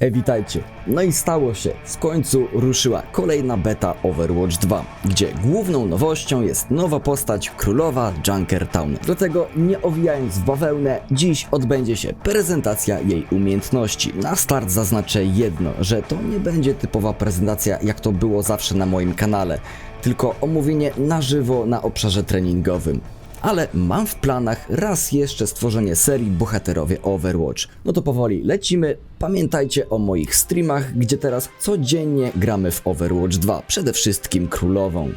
E, witajcie. No i stało się. W końcu ruszyła kolejna beta Overwatch 2, gdzie główną nowością jest nowa postać królowa Junkertown. Dlatego nie owijając w bawełnę, dziś odbędzie się prezentacja jej umiejętności. Na start zaznaczę jedno, że to nie będzie typowa prezentacja jak to było zawsze na moim kanale, tylko omówienie na żywo na obszarze treningowym ale mam w planach raz jeszcze stworzenie serii Bohaterowie Overwatch. No to powoli lecimy. Pamiętajcie o moich streamach, gdzie teraz codziennie gramy w Overwatch 2, przede wszystkim królową.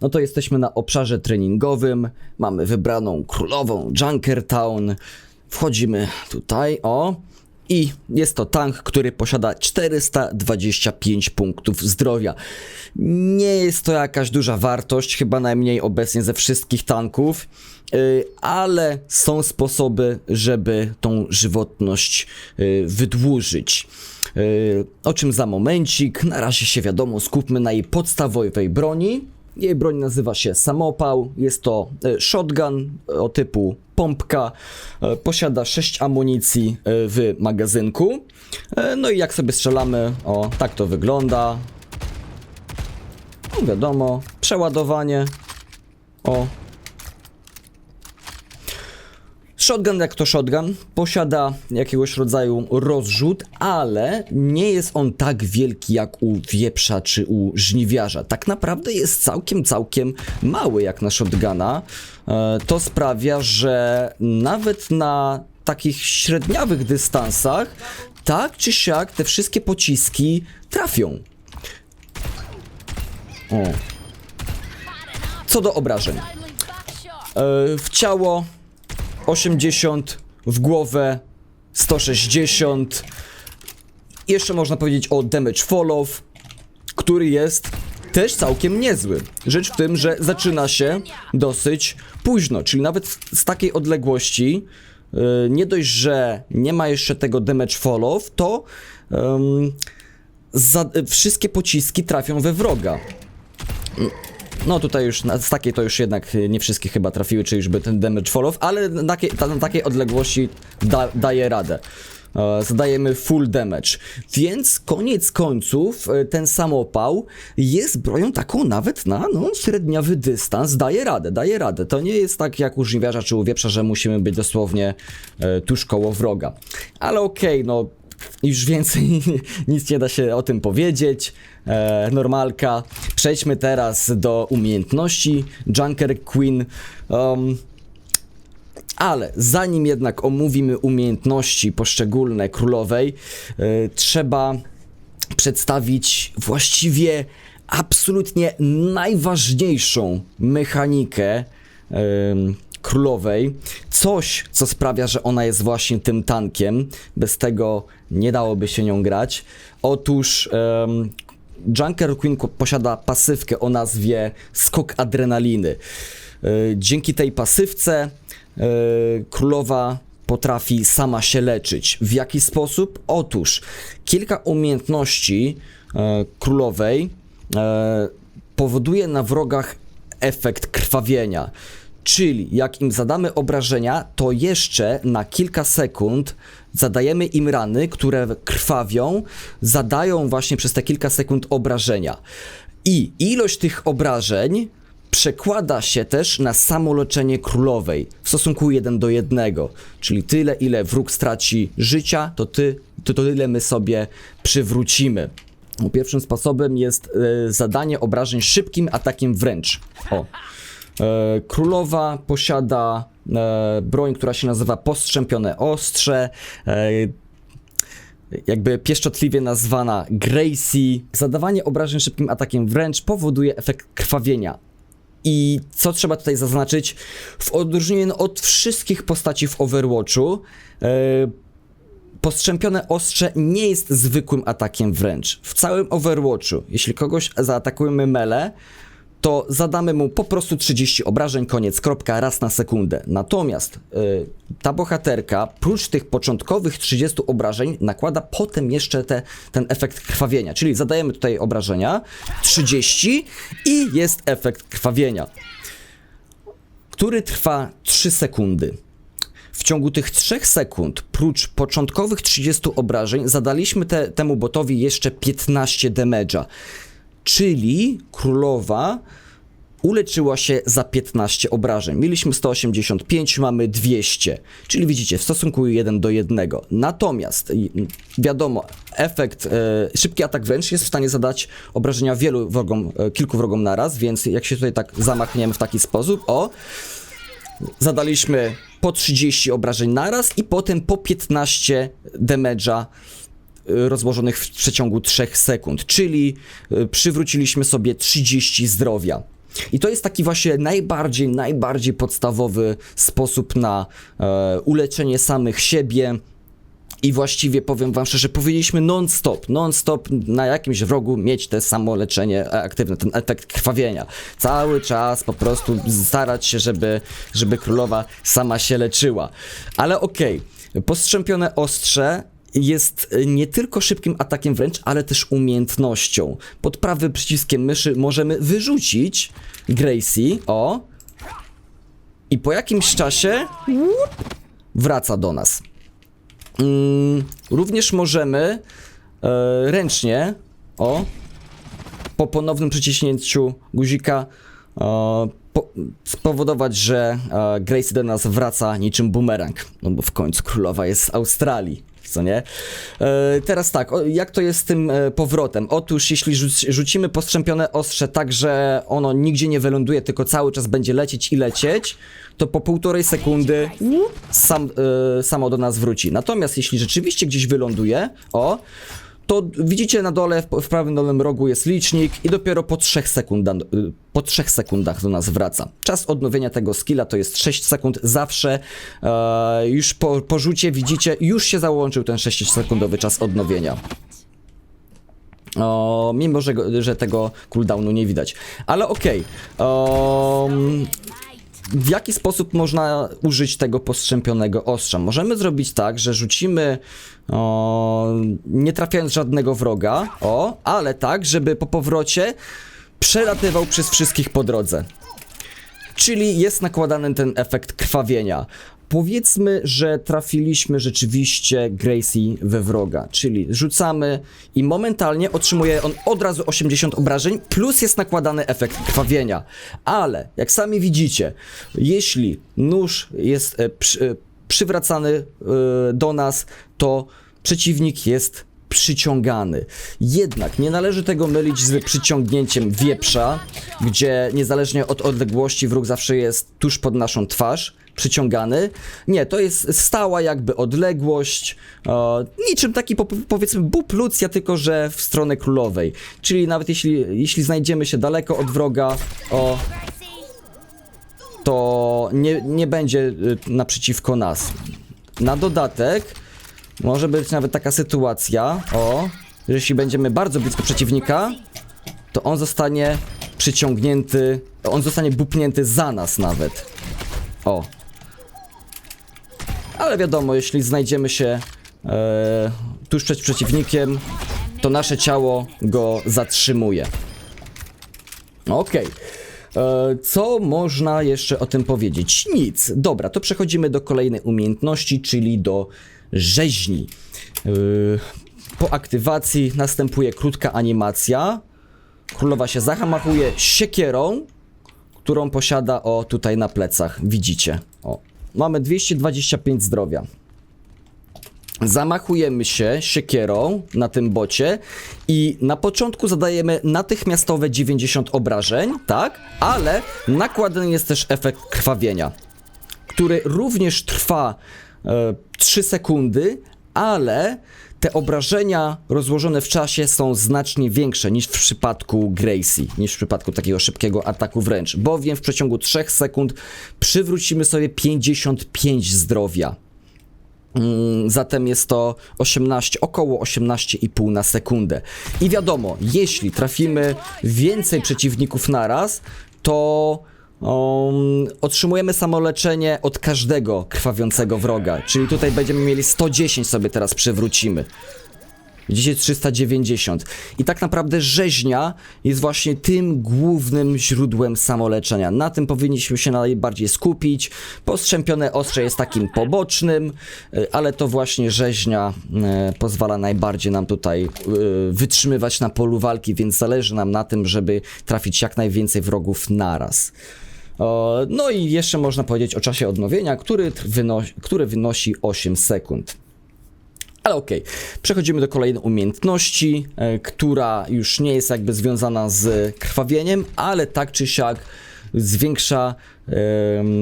No to jesteśmy na obszarze treningowym. Mamy wybraną królową Junkertown. Wchodzimy tutaj, o. I jest to tank, który posiada 425 punktów zdrowia. Nie jest to jakaś duża wartość, chyba najmniej obecnie ze wszystkich tanków, yy, ale są sposoby, żeby tą żywotność yy, wydłużyć. Yy, O czym za momencik. Na razie się wiadomo, skupmy na jej podstawowej broni. Jej broń nazywa się Samopał. Jest to e, shotgun o typu pompka. E, Posiada 6 amunicji e, w magazynku. E, No i jak sobie strzelamy, o tak to wygląda. No wiadomo, przeładowanie. O. Shotgun jak to shotgun, posiada jakiegoś rodzaju rozrzut, ale nie jest on tak wielki jak u wieprza czy u żniwiarza. Tak naprawdę jest całkiem, całkiem mały jak na shotguna. E, To sprawia, że nawet na takich średniawych dystansach, tak czy siak te wszystkie pociski trafią. O. Co do obrażeń. E, W ciało 80, w głowę 160. Jeszcze można powiedzieć o damage follow, który jest też całkiem niezły. Rzecz w tym, że zaczyna się dosyć późno, czyli nawet z takiej odległości, yy, nie dość, że nie ma jeszcze tego damage follow, to ym, za, wszystkie pociski trafią we wroga. No tutaj już z takiej to już jednak nie wszystkie chyba trafiły, czy już by ten damage follow, ale na takiej, ta, na takiej odległości da, daje radę. E, Zadajemy full damage. Więc koniec końców e, ten samopał jest bronią taką nawet na no, średniowy dystans. Daje radę, daje radę. To nie jest tak jak u żniwiarza czy u wieprza, że musimy być dosłownie e, tuż koło wroga. Ale okej, no już więcej nic nie da się o tym powiedzieć. E, normalka. Przejdźmy teraz do umiejętności Junker Queen. Um, ale zanim jednak omówimy umiejętności poszczególne królowej, e, trzeba przedstawić właściwie absolutnie najważniejszą mechanikę em, królowej. Coś, co sprawia, że ona jest właśnie tym tankiem. Bez tego nie dałoby się nią grać. Otóż em, Junker Queen posiada pasywkę o nazwie Skok Adrenaliny. E, Dzięki tej pasywce e, królowa potrafi sama się leczyć. W jaki sposób? Otóż kilka umiejętności e, królowej powoduje na wrogach efekt krwawienia. Czyli jak im zadamy obrażenia, to jeszcze na kilka sekund zadajemy im rany, które krwawią, zadają właśnie przez te kilka sekund obrażenia. I ilość tych obrażeń przekłada się też na samoleczenie królowej w stosunku 1 do 1. Czyli tyle, ile wróg straci życia, to, ty, to, to tyle my sobie przywrócimy. Pierwszym sposobem jest e, zadanie obrażeń szybkim atakiem wręcz. O. E, Królowa posiada e, broń, która się nazywa postrzępione ostrze. E, jakby pieszczotliwie nazwana Gracie. Zadawanie obrażeń szybkim atakiem wręcz powoduje efekt krwawienia. I co trzeba tutaj zaznaczyć? W odróżnieniu od wszystkich postaci w Overwatchu, postrzępione ostrze nie jest zwykłym atakiem wręcz. W całym Overwatchu, jeśli kogoś zaatakujemy mele, to zadamy mu po prostu 30 obrażeń, koniec, kropka, raz na sekundę. Natomiast y, ta bohaterka, prócz tych początkowych 30 obrażeń, nakłada potem jeszcze te, ten efekt krwawienia. Czyli zadajemy tutaj obrażenia, 30 i jest efekt krwawienia. który trwa 3 sekundy. W ciągu tych 3 sekund, prócz początkowych 30 obrażeń, zadaliśmy te, temu botowi jeszcze 15 damage'a. Czyli królowa uleczyła się za 15 obrażeń. Mieliśmy 185, mamy 200. Czyli widzicie, w stosunku 1 do 1. Natomiast wiadomo, efekt, e, szybki atak wręcz jest w stanie zadać obrażenia wielu wrogom, e, kilku wrogom naraz, więc jak się tutaj tak zamachniemy w taki sposób, o, zadaliśmy po 30 obrażeń naraz i potem po 15 damage'a rozłożonych w przeciągu 3 sekund, czyli y, przywróciliśmy sobie 30 zdrowia. I to jest taki właśnie najbardziej, najbardziej podstawowy sposób na e, uleczenie samych siebie. I właściwie powiem wam szczerze, powiedzieliśmy non-stop, non-stop na jakimś wrogu mieć te samo leczenie e, aktywne, ten efekt krwawienia. Cały czas po prostu starać się, żeby, żeby królowa sama się leczyła. Ale okej, postrzępione ostrze jest e, nie tylko szybkim atakiem wręcz, ale też umiejętnością. Pod prawym przyciskiem myszy możemy wyrzucić Gracie, o, i po jakimś czasie wraca do nas. Mm, również możemy e, ręcznie, o, po ponownym przyciśnięciu guzika e, po, spowodować, że e, Gracie do nas wraca niczym bumerang, no bo w końcu królowa jest z Australii. Co nie? E, teraz tak, jak to jest z tym e, powrotem? Otóż, jeśli rzuc rzucimy postrzępione ostrze tak, że ono nigdzie nie wyląduje, tylko cały czas będzie lecieć i lecieć, to po półtorej sekundy sam, e, samo do nas wróci. Natomiast jeśli rzeczywiście gdzieś wyląduje, o, to widzicie na dole, w, prawym dolnym rogu jest licznik i dopiero po 3, sekunda, y, po 3 sekundach do nas wraca. Czas odnowienia tego skilla to jest 6 sekund zawsze. E, już po, po rzucie widzicie, już się załączył ten 6-sekundowy czas odnowienia. O, mimo, że, że tego cooldownu nie widać. Ale okej. Em, w jaki sposób można użyć tego postrzępionego ostrza? Możemy zrobić tak, że rzucimy o, nie trafiając żadnego wroga, o, ale tak, żeby po powrocie przelatywał przez wszystkich po drodze. Czyli jest nakładany ten efekt krwawienia. Powiedzmy, że trafiliśmy rzeczywiście Gracie we wroga, czyli rzucamy i momentalnie otrzymuje on od razu 80 obrażeń, plus jest nakładany efekt krwawienia. Ale, jak sami widzicie, jeśli nóż jest e, przy, e, przywracany e, do nas, to przeciwnik jest przyciągany. Jednak nie należy tego mylić z przyciągnięciem wieprza, gdzie niezależnie od odległości wróg zawsze jest tuż pod naszą twarz przyciągany. Nie, to jest stała jakby odległość, e, niczym taki po, powiedzmy bób Lucja, tylko że w stronę królowej. Czyli nawet jeśli, jeśli znajdziemy się daleko od wroga, o, to nie, nie będzie y, naprzeciwko nas. Na dodatek może być nawet taka sytuacja, o, że jeśli będziemy bardzo blisko przeciwnika, to on zostanie przyciągnięty, on zostanie bupnięty za nas nawet. O. Ale wiadomo, jeśli znajdziemy się e, tuż przed przeciwnikiem, to nasze ciało go zatrzymuje. Okej. E, Co można jeszcze o tym powiedzieć? Nic. Dobra, to przechodzimy do kolejnej umiejętności, czyli do rzeźni. E, Po aktywacji następuje krótka animacja. Królowa się zahamachuje siekierą, którą posiada o tutaj na plecach. Widzicie. Mamy 225 zdrowia. Zamachujemy się siekierą na tym bocie i na początku zadajemy natychmiastowe 90 obrażeń, tak? Ale nakładany jest też efekt krwawienia, który również trwa e, 3 sekundy, ale te obrażenia rozłożone w czasie są znacznie większe niż w przypadku Gracie, niż w przypadku takiego szybkiego ataku wręcz, bowiem w przeciągu 3 sekund przywrócimy sobie 55 zdrowia. Mm, Zatem jest to 18, około 18,5 na sekundę. I wiadomo, jeśli trafimy więcej przeciwników naraz, to um, otrzymujemy samoleczenie od każdego krwawiącego wroga. Czyli tutaj będziemy mieli 110 sobie teraz przywrócimy. Widzicie 390. I tak naprawdę rzeźnia jest właśnie tym głównym źródłem samoleczenia. Na tym powinniśmy się najbardziej skupić. Postrzępione ostrze jest takim pobocznym, y, ale to właśnie rzeźnia y, pozwala najbardziej nam tutaj y, wytrzymywać na polu walki, więc zależy nam na tym, żeby trafić jak najwięcej wrogów naraz. No i jeszcze można powiedzieć o czasie odnowienia, który, wynosi, który wynosi 8 sekund. Ale okej, przechodzimy do kolejnej umiejętności, e, która już nie jest jakby związana z krwawieniem, ale tak czy siak zwiększa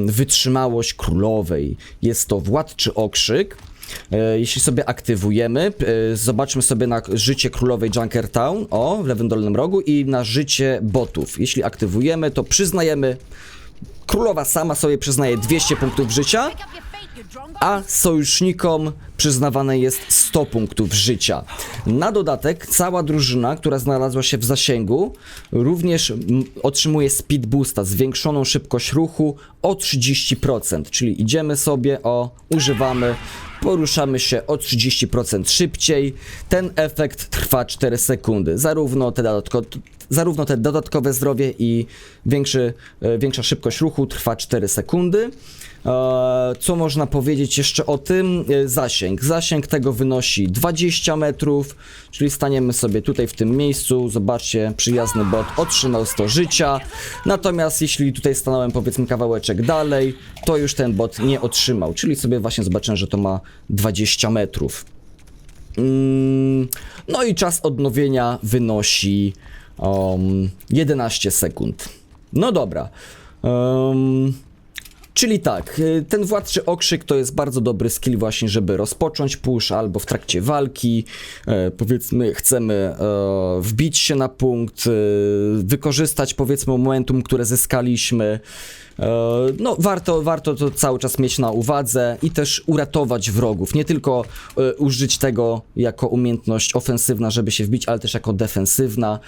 wytrzymałość królowej. Jest to władczy okrzyk. E, Jeśli sobie aktywujemy, e, zobaczmy sobie na życie królowej Junkertown, o, w lewym dolnym rogu i na życie botów. Jeśli aktywujemy, to przyznajemy, królowa sama sobie przyznaje 200 punktów życia, a sojusznikom przyznawane jest 100 punktów życia. Na dodatek cała drużyna, która znalazła się w zasięgu, również otrzymuje speed boosta, zwiększoną szybkość ruchu o 30%, czyli idziemy sobie o, używamy, poruszamy się o 30% szybciej. Ten efekt trwa 4 sekundy. Zarówno te, dodatko, zarówno te dodatkowe zdrowie i większy, e, większa szybkość ruchu trwa 4 sekundy. E, Co można powiedzieć jeszcze o tym? E, Zasięg. Zasięg tego wynosi 20 metrów, czyli staniemy sobie tutaj w tym miejscu. Zobaczcie, przyjazny bot otrzymał 100 życia. Natomiast jeśli tutaj stanąłem powiedzmy kawałeczek dalej, to już ten bot nie otrzymał. Czyli sobie właśnie zobaczyłem, że to ma 20 metrów. Mm, No i czas odnowienia wynosi um, 11 sekund. No dobra. Um, Czyli tak, y, ten władczy okrzyk to jest bardzo dobry skill właśnie, żeby rozpocząć push albo w trakcie walki, e, powiedzmy chcemy e, wbić się na punkt, e, wykorzystać powiedzmy momentum, które zyskaliśmy. No warto, warto to cały czas mieć na uwadze i też uratować wrogów, nie tylko użyć tego jako umiejętność ofensywna, żeby się wbić, ale też jako defensywna.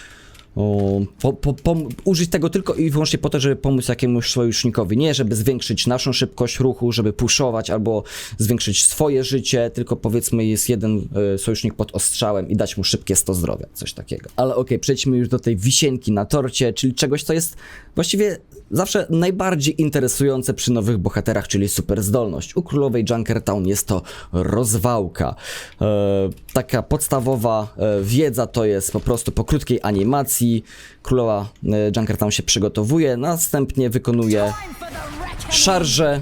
Po, po, pom- użyć tego tylko i wyłącznie po to, żeby pomóc jakiemuś sojusznikowi. Nie, żeby zwiększyć naszą szybkość ruchu, żeby puszować albo zwiększyć swoje życie, tylko powiedzmy jest jeden e, sojusznik pod ostrzałem i dać mu szybkie 100 zdrowia, coś takiego. Ale okej, przejdźmy już do tej wisienki na torcie, czyli czegoś, co jest właściwie zawsze najbardziej interesujące przy nowych bohaterach, czyli super zdolność. U królowej Junkertown jest to rozwałka. E, taka podstawowa e, wiedza to jest po prostu po krótkiej animacji królowa e, Junkertown się przygotowuje, następnie wykonuje szarżę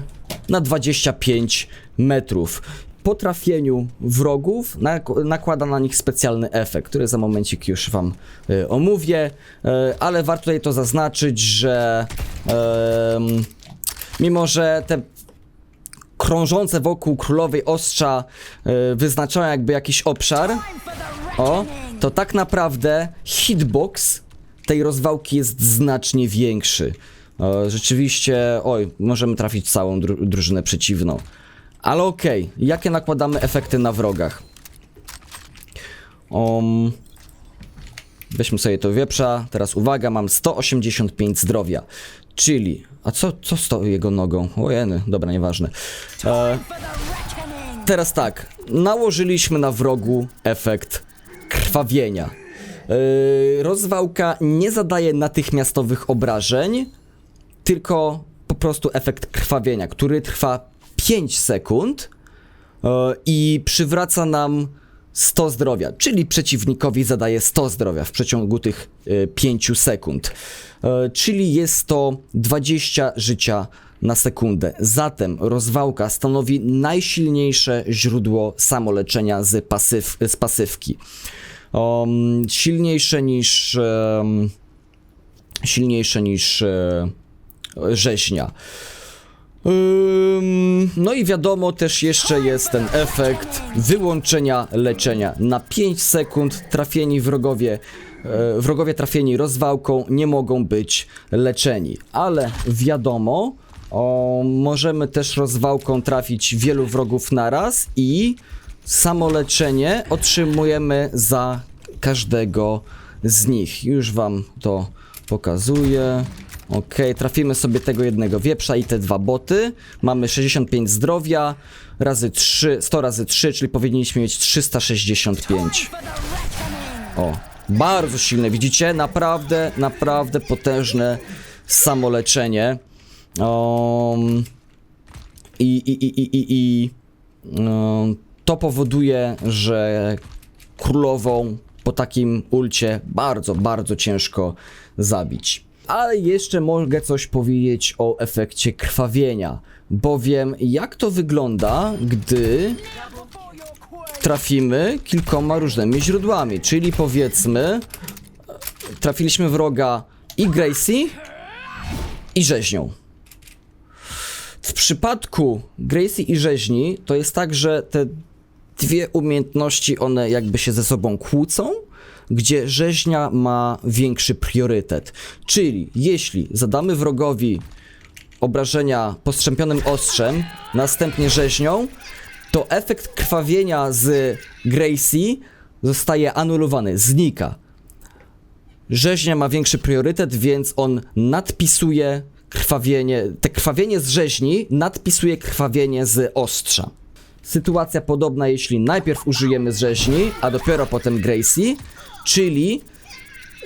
na 25 metrów. Po trafieniu wrogów nak- nakłada na nich specjalny efekt, który za momencik już wam e, omówię, e, ale warto tutaj to zaznaczyć, że mimo, że te krążące wokół królowej ostrza wyznaczają jakby jakiś obszar, o, to tak naprawdę hitbox tej rozwałki jest znacznie większy. E, Rzeczywiście, oj, możemy trafić całą dru drużynę przeciwną. Ale okej, jakie nakładamy efekty na wrogach? Um, weźmy sobie to wieprza. Teraz uwaga, mam 185 zdrowia. Czyli, a co, co z tą jego nogą? Ojeny, dobra, nieważne. E, Teraz tak, nałożyliśmy na wrogu efekt krwawienia. Yy, rozwałka nie zadaje natychmiastowych obrażeń, tylko po prostu efekt krwawienia, który trwa 5 sekund yy, i przywraca nam 100 zdrowia, czyli przeciwnikowi zadaje 100 zdrowia w przeciągu tych yy, 5 sekund. Yy, czyli jest to 20 życia na sekundę. Zatem rozwałka stanowi najsilniejsze źródło samoleczenia z, pasyw, z pasywki. Um, silniejsze niż um, silniejsze niż e, rzeźnia. Ym, No i wiadomo też jeszcze jest ten efekt wyłączenia leczenia. Na 5 sekund trafieni wrogowie, e, wrogowie trafieni rozwałką nie mogą być leczeni. Ale wiadomo, o, możemy też rozwałką trafić wielu wrogów naraz i samoleczenie otrzymujemy za każdego z nich. Już wam to pokazuję. Okej, trafimy sobie tego jednego wieprza i te dwa boty. Mamy 65 zdrowia, razy 3, 100 razy 3, czyli powinniśmy mieć 365. O, bardzo silne, widzicie? Naprawdę, naprawdę potężne samoleczenie. Um, I i, i, i, i, i um, to powoduje, że królową po takim ulcie bardzo, bardzo ciężko zabić. Ale jeszcze mogę coś powiedzieć o efekcie krwawienia, bowiem jak to wygląda, gdy trafimy kilkoma różnymi źródłami, czyli powiedzmy trafiliśmy wroga i Gracie i rzeźnią. W przypadku Gracie i rzeźni to jest tak, że te dwie umiejętności one jakby się ze sobą kłócą, gdzie rzeźnia ma większy priorytet. Czyli jeśli zadamy wrogowi obrażenia postrzępionym ostrzem, następnie rzeźnią, to efekt krwawienia z Gracie zostaje anulowany, znika. Rzeźnia ma większy priorytet, więc on nadpisuje krwawienie, te krwawienie z rzeźni nadpisuje krwawienie z ostrza. Sytuacja podobna, jeśli najpierw użyjemy z rzeźni, a dopiero potem Gracie, czyli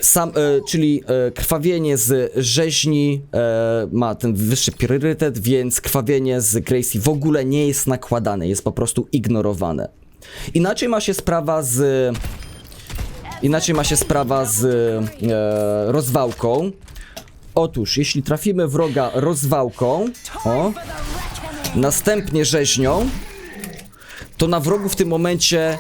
sam, e, czyli e, krwawienie z rzeźni e, ma ten wyższy priorytet, więc krwawienie z Gracie w ogóle nie jest nakładane, jest po prostu ignorowane. Inaczej ma się sprawa z Inaczej ma się sprawa z e, rozwałką. Otóż, jeśli trafimy wroga rozwałką, o, następnie rzeźnią, to na wrogu w tym momencie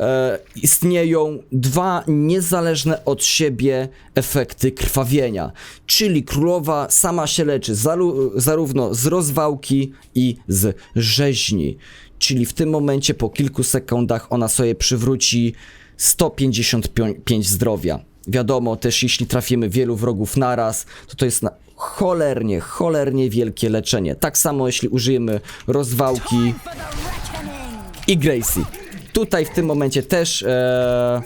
e, istnieją dwa niezależne od siebie efekty krwawienia. Czyli królowa sama się leczy zaru, zarówno z rozwałki i z rzeźni. Czyli w tym momencie po kilku sekundach ona sobie przywróci 155 zdrowia. Wiadomo też, jeśli trafimy wielu wrogów naraz, to to jest na cholernie, cholernie wielkie leczenie. Tak samo jeśli użyjemy rozwałki i Gracie. Tutaj w tym momencie też e,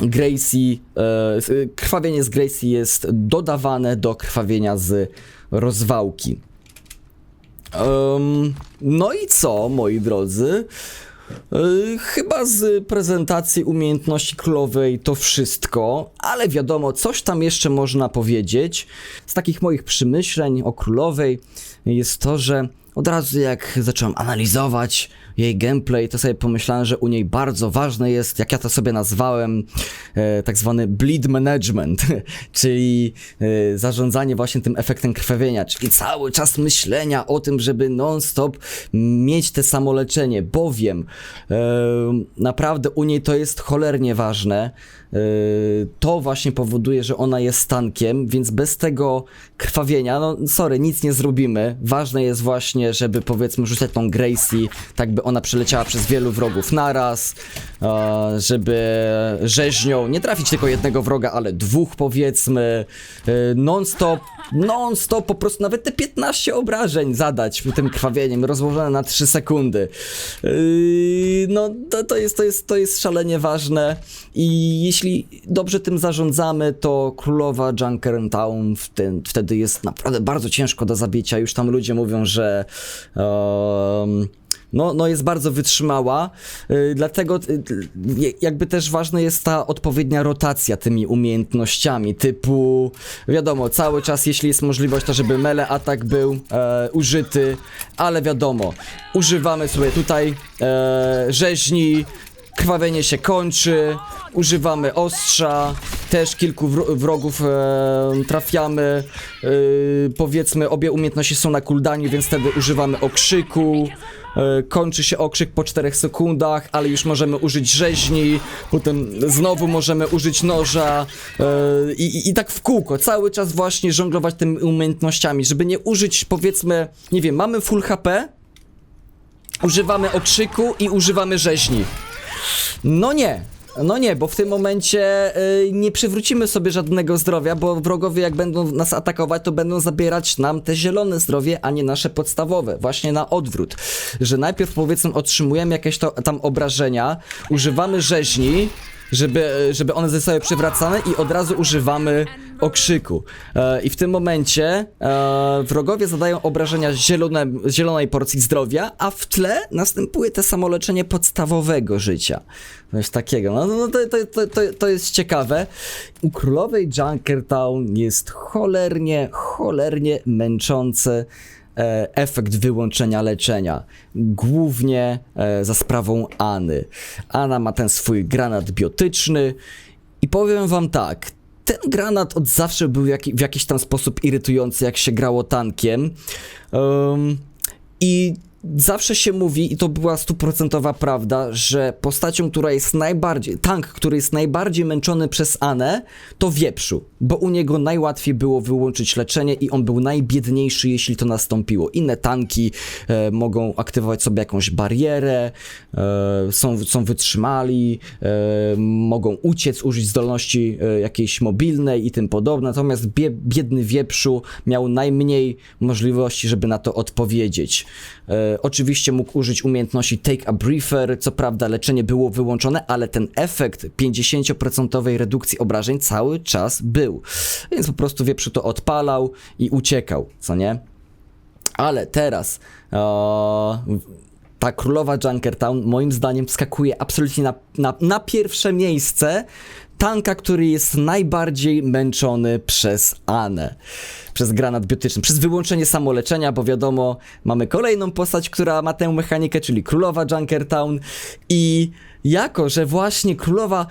Gracie, e, s- krwawienie z Gracie jest dodawane do krwawienia z rozwałki. Em, no i co, moi drodzy? E, Chyba z prezentacji umiejętności królowej to wszystko, ale wiadomo, coś tam jeszcze można powiedzieć. Z takich moich przemyśleń o królowej jest to, że od razu jak zacząłem analizować jej gameplay, to sobie pomyślałem, że u niej bardzo ważne jest, jak ja to sobie nazwałem, e, tak zwany bleed management, czyli e, zarządzanie właśnie tym efektem krwawienia, czyli cały czas myślenia o tym, żeby non-stop mieć te samoleczenie, bowiem e, naprawdę u niej to jest cholernie ważne. E, to właśnie powoduje, że ona jest tankiem, więc bez tego krwawienia, no sorry, nic nie zrobimy. Ważne jest właśnie, żeby powiedzmy rzucać tą Gracie, tak by ona przeleciała przez wielu wrogów naraz, żeby rzeźnią nie trafić tylko jednego wroga, ale dwóch powiedzmy, e, non-stop, non-stop po prostu nawet te 15 obrażeń zadać tym krwawieniem, rozłożone na 3 sekundy. Yy, no to, to, jest, to, jest, to jest szalenie ważne i jeśli dobrze tym zarządzamy, to królowa Junkertown wtedy jest naprawdę bardzo ciężko do zabicia. Już tam ludzie mówią, że em, no, no jest bardzo wytrzymała, yy, dlatego yy, jakby też ważna jest ta odpowiednia rotacja tymi umiejętnościami, typu wiadomo, cały czas jeśli jest możliwość to, żeby mele atak był e, użyty, ale wiadomo, używamy sobie tutaj e, rzeźni, krwawienie się kończy, używamy ostrza, też kilku wro- wrogów e, trafiamy, e, powiedzmy obie umiejętności są na cooldownie, więc wtedy używamy okrzyku, e, kończy się okrzyk po 4 sekundach, ale już możemy użyć rzeźni, potem znowu możemy użyć noża e, i, i tak w kółko, cały czas właśnie żonglować tymi umiejętnościami, żeby nie użyć powiedzmy, nie wiem, mamy full HP, używamy okrzyku i używamy rzeźni. No nie. No nie, bo w tym momencie y, nie przywrócimy sobie żadnego zdrowia, bo wrogowie jak będą nas atakować, to będą zabierać nam te zielone zdrowie, a nie nasze podstawowe. Właśnie na odwrót. Że najpierw powiedzmy otrzymujemy jakieś to, tam obrażenia, używamy rzeźni, żeby, żeby one zostały przywracane i od razu używamy okrzyku. E, I w tym momencie e, wrogowie zadają obrażenia zielone, zielonej porcji zdrowia, a w tle następuje to samoleczenie podstawowego życia. Coś takiego. No, no to, to, to, to, to jest ciekawe. U królowej Junkertown jest cholernie, cholernie męczące efekt wyłączenia leczenia. Głównie e, za sprawąAny. Ana ma ten swój granat biotyczny i powiem wam tak. Ten granat od zawsze był w jakiś tam sposób irytujący, jak się grało tankiem. Ym, I zawsze się mówi, i to była stuprocentowa prawda, że postacią, która jest najbardziej, tank, który jest najbardziej męczony przez Anę, to wieprzu, bo u niego najłatwiej było wyłączyć leczenie i on był najbiedniejszy, jeśli to nastąpiło. Inne tanki e, mogą aktywować sobie jakąś barierę, e, są, są wytrzymali, e, mogą uciec, użyć zdolności e, jakiejś mobilnej i tym podobne, natomiast bie, biedny wieprzu miał najmniej możliwości, żeby na to odpowiedzieć. E, oczywiście mógł użyć umiejętności Take a Briefer, co prawda leczenie było wyłączone, ale ten efekt 50% redukcji obrażeń cały czas był. Więc po prostu wieprzu to odpalał i uciekał, co nie? Ale teraz e, ta królowa Junkertown moim zdaniem skakuje absolutnie na, na, na pierwsze miejsce tanka, który jest najbardziej męczony przez Anę. Przez granat biotyczny, przez wyłączenie samoleczenia, bo wiadomo, mamy kolejną postać, która ma tę mechanikę, czyli królowa Junkertown i jako, że właśnie królowa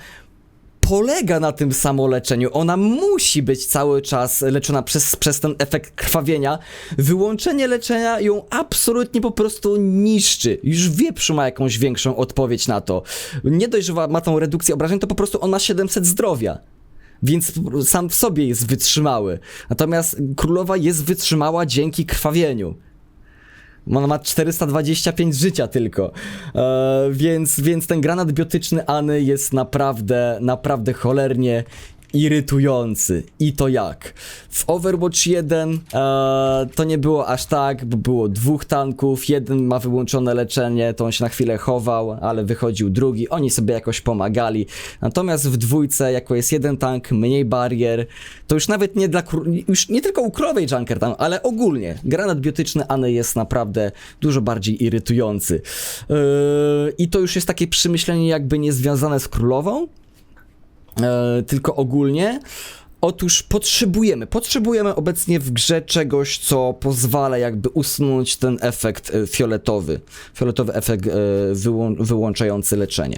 polega na tym samoleczeniu. Ona musi być cały czas leczona przez, przez ten efekt krwawienia. Wyłączenie leczenia ją absolutnie po prostu niszczy. Już wieprzu ma jakąś większą odpowiedź na to. Nie dość, że ma tą redukcję obrażeń, to po prostu on ma 700 zdrowia. Więc sam w sobie jest wytrzymały. Natomiast królowa jest wytrzymała dzięki krwawieniu. Ona ma 425 życia tylko. E, więc, więc ten granat biotyczny Any jest naprawdę, naprawdę cholernie irytujący. I to jak? W Overwatch 1 e, to nie było aż tak, bo było dwóch tanków, jeden ma wyłączone leczenie, to on się na chwilę chował, ale wychodził drugi, oni sobie jakoś pomagali. Natomiast w dwójce, jako jest jeden tank, mniej barier, to już nawet nie dla, już nie tylko u królowej Junker tam, ale ogólnie, granat biotyczny Any jest naprawdę dużo bardziej irytujący. Yy, I to już jest takie przemyślenie jakby nie związane z królową, e, tylko ogólnie. Otóż potrzebujemy, potrzebujemy obecnie w grze czegoś, co pozwala jakby usunąć ten efekt e, fioletowy, fioletowy efekt e, wyłą wyłączający leczenie.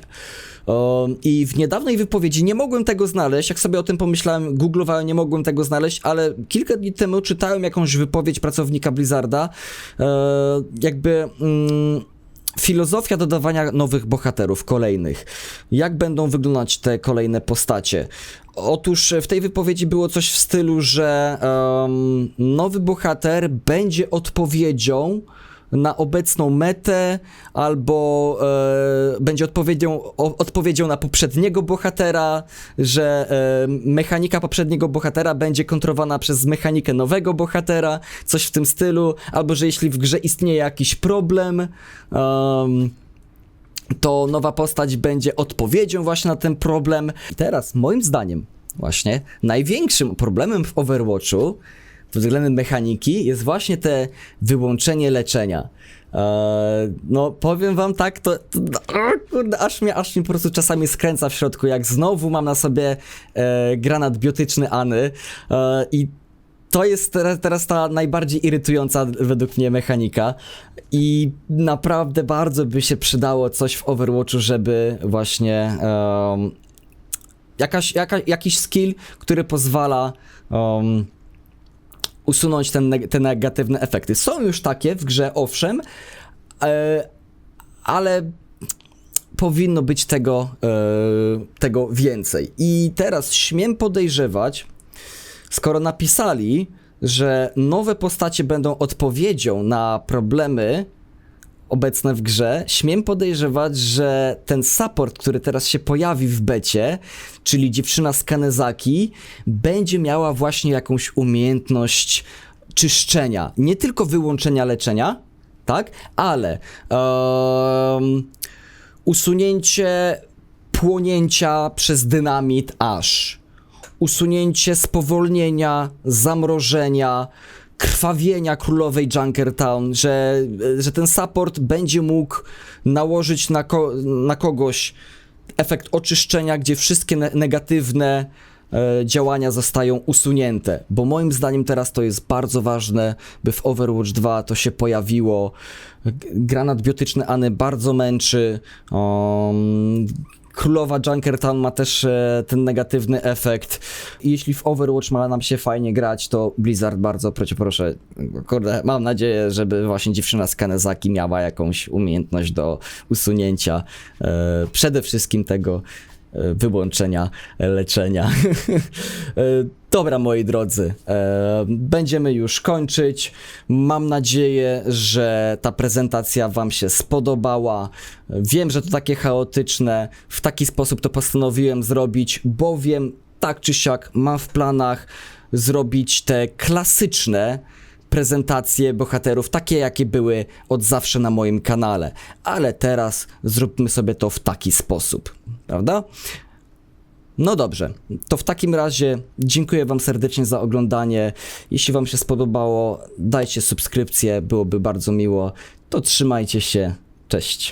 I w niedawnej wypowiedzi nie mogłem tego znaleźć, jak sobie o tym pomyślałem, googlowałem, nie mogłem tego znaleźć, ale kilka dni temu czytałem jakąś wypowiedź pracownika Blizzarda, jakby... Mm, filozofia dodawania nowych bohaterów, kolejnych. Jak będą wyglądać te kolejne postacie? Otóż w tej wypowiedzi było coś w stylu, że em, nowy bohater będzie odpowiedzią na obecną metę, albo e, będzie odpowiedzią, o, odpowiedzią na poprzedniego bohatera, że e, mechanika poprzedniego bohatera będzie kontrowana przez mechanikę nowego bohatera, coś w tym stylu, albo że jeśli w grze istnieje jakiś problem, em, to nowa postać będzie odpowiedzią właśnie na ten problem. Teraz, moim zdaniem, właśnie największym problemem w Overwatchu względem mechaniki jest właśnie te wyłączenie leczenia. Eee, no, powiem wam tak, to, to kurde, aż mnie, aż mnie po prostu czasami skręca w środku, jak znowu mam na sobie e, granat biotyczny Any e, i to jest teraz, teraz ta najbardziej irytująca według mnie mechanika i naprawdę bardzo by się przydało coś w Overwatchu, żeby właśnie em, jakaś, jaka, jakiś skill, który pozwala em, usunąć ten, te negatywne efekty. Są już takie w grze, owszem, e, ale powinno być tego, e, tego więcej. I teraz śmiem podejrzewać, skoro napisali, że nowe postacie będą odpowiedzią na problemy obecne w grze, śmiem podejrzewać, że ten support, który teraz się pojawi w becie, czyli dziewczyna z Kanezaki, będzie miała właśnie jakąś umiejętność czyszczenia. Nie tylko wyłączenia leczenia, tak? Ale em, usunięcie płonięcia przez dynamit aż usunięcie spowolnienia, zamrożenia, krwawienia królowej Junkertown, że, że ten support będzie mógł nałożyć na, ko- na kogoś efekt oczyszczenia, gdzie wszystkie ne- negatywne e, działania zostają usunięte, bo moim zdaniem teraz to jest bardzo ważne, by w Overwatch 2 to się pojawiło. Granat biotyczny Any bardzo męczy. Um, Królowa Junkertown ma też e, ten negatywny efekt. Jeśli w Overwatch ma nam się fajnie grać, to Blizzard bardzo proszę, proszę, kurde, mam nadzieję, żeby właśnie dziewczyna z Kanezaki miała jakąś umiejętność do usunięcia e, przede wszystkim tego e, wyłączenia leczenia. E, Dobra, moi drodzy, e, będziemy już kończyć. Mam nadzieję, że ta prezentacja Wam się spodobała. Wiem, że to takie chaotyczne. W taki sposób to postanowiłem zrobić, bowiem tak czy siak mam w planach zrobić te klasyczne prezentacje bohaterów, takie jakie były od zawsze na moim kanale. Ale teraz zróbmy sobie to w taki sposób, prawda? No dobrze, to w takim razie dziękuję Wam serdecznie za oglądanie. Jeśli Wam się spodobało, dajcie subskrypcję, byłoby bardzo miło. To trzymajcie się, cześć.